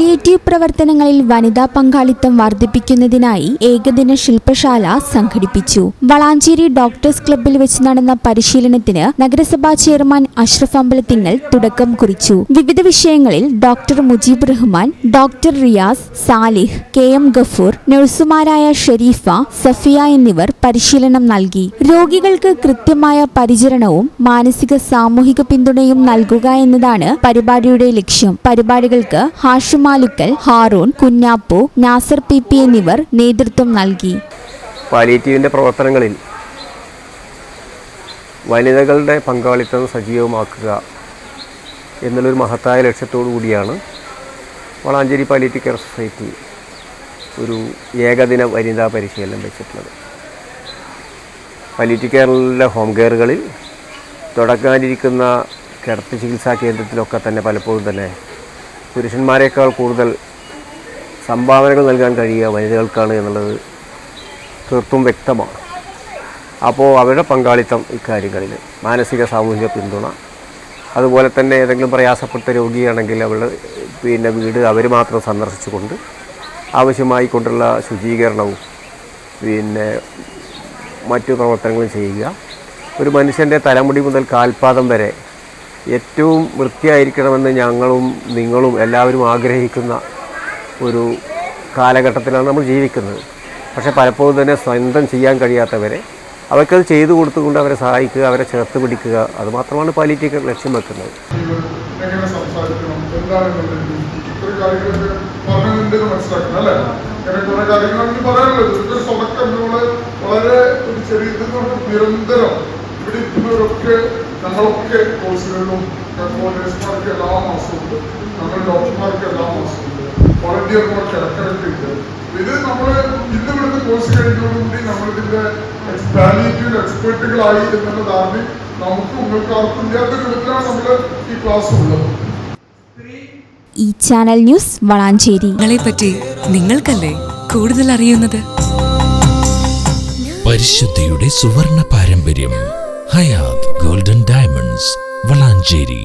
Palliative പ്രവർത്തനങ്ങളിൽ വനിതാ പങ്കാളിത്തം വർദ്ധിപ്പിക്കുന്നതിനായി ഏകദിന ശില്പശാല സംഘടിപ്പിച്ചു. വളാഞ്ചേരി ഡോക്ടേഴ്സ് ക്ലബ്ബിൽ വെച്ച് നടന്ന പരിശീലനത്തിന് നഗരസഭാ ചെയർമാൻ അഷ്റഫ് അമ്പലത്തിങ്ങൽ തുടക്കം കുറിച്ചു. വിവിധ വിഷയങ്ങളിൽ doctor Mujeeb Rahman doctor Riyas Salih K M Gafoor നഴ്സുമാരായ Shareefa Safiya എന്നിവർ പരിശീലനം നൽകി. രോഗികൾക്ക് കൃത്യമായ പരിചരണവും മാനസിക സാമൂഹിക പിന്തുണയും നൽകുക എന്നതാണ് പരിപാടിയുടെ ലക്ഷ്യം. പരിപാടികൾക്ക് ഹാഷുമാലുക്കൽ ഹാറൂൺ കുഞ്ഞാപ്പു നാസർ പി പി എന്നിവർ നേതൃത്വം നൽകി. പാലിയേറ്റീവിന്റെ പ്രവർത്തനങ്ങളിൽ വനിതകളുടെ പങ്കാളിത്തം സജീവമാക്കുക എന്നുള്ളൊരു മഹത്തായ ലക്ഷ്യത്തോടു കൂടിയാണ് വളാഞ്ചേരി പാലിയേറ്റീവ് കെയർ സൊസൈറ്റി ഒരു ഏകദിന വനിതാ പരിശീലനം വെച്ചിട്ടുള്ളത്. പാലിയേറ്റീവ് കെയറിലെ ഹോം കെയറുകളിൽ തുടങ്ങാനിരിക്കുന്ന കിടത്തി ചികിത്സാ കേന്ദ്രത്തിലൊക്കെ തന്നെ പലപ്പോഴും തന്നെ പുരുഷന്മാരെക്കാൾ കൂടുതൽ സംഭാവനകൾ നൽകാൻ കഴിയുക വനിതകൾക്കാണ് എന്നുള്ളത് തീർത്തും വ്യക്തമാണ്. അപ്പോൾ അവരുടെ പങ്കാളിത്തം ഇക്കാര്യങ്ങളിൽ മാനസിക സാമൂഹിക പിന്തുണ അതുപോലെ തന്നെ ഏതെങ്കിലും പ്രയാസപ്പെട്ട രോഗിയാണെങ്കിൽ അവൾ പിന്നെ വീട് അവർ മാത്രം സന്ദർശിച്ചുകൊണ്ട് ആവശ്യമായി കൊണ്ടുള്ള ശുചീകരണവും പിന്നെ മറ്റു പ്രവർത്തനങ്ങളും ചെയ്യുക. ഒരു മനുഷ്യന്റെ തലമുടി മുതൽ കാൽപാദം വരെ ഏറ്റവും വൃത്തിയായിരിക്കണമെന്ന് ഞങ്ങളും നിങ്ങളും എല്ലാവരും ആഗ്രഹിക്കുന്ന ഒരു കാലഘട്ടത്തിലാണ് നമ്മൾ ജീവിക്കുന്നത്. പക്ഷേ പലപ്പോഴും തന്നെ സ്വന്തം ചെയ്യാൻ കഴിയാത്തവരെ അവർക്കത് ചെയ്തു കൊടുത്തുകൊണ്ട് അവരെ സഹായിക്കുക അവരെ ചേർത്ത് പിടിക്കുക അതുമാത്രമാണ് പാലിറ്റിക്കൽ ലക്ഷ്യം വെക്കുന്നത്. വളരെ ഒരു ചെറിയ നിരന്തരം ഇവിടെ ഇരിക്കുന്നവരൊക്കെ ഞങ്ങളൊക്കെ കോഴ്സുകളിലും നേഴ്സുമാർക്ക് എല്ലാ മാസവും ഉണ്ട് ഞങ്ങൾ ഡോക്ടർമാർക്ക് എല്ലാ മാസവും ഉണ്ട് വോളണ്ടിയർമാർക്ക് ഇടക്കിടക്കുണ്ട് ഇത് നമ്മൾ ഇന്ന് ഇവിടുത്തെ കോഴ്സ് കഴിഞ്ഞതോടുകൂടി നമ്മളിതിന്റെ പാലിയേറ്റീവ് എക്സ്പേർട്ടുകളായി എന്നുള്ള ധാരണ നമുക്ക് നിങ്ങൾക്ക് ആർക്കും ഇല്ലാത്ത വിധത്തിലാണ് നമ്മൾ ഈ ക്ലാസ് ഉള്ളത്. ഈ ചാനൽ ന്യൂസ് വളാഞ്ചേരി. നിങ്ങളെ പറ്റി നിങ്ങൾക്കല്ലേ കൂടുതൽ അറിയുന്നത്? പരിശുദ്ധിയുടെ സുവർണ പാരമ്പര്യം ഹയാത് ഗോൾഡൻ ഡയമണ്ട്സ് വളാഞ്ചേരി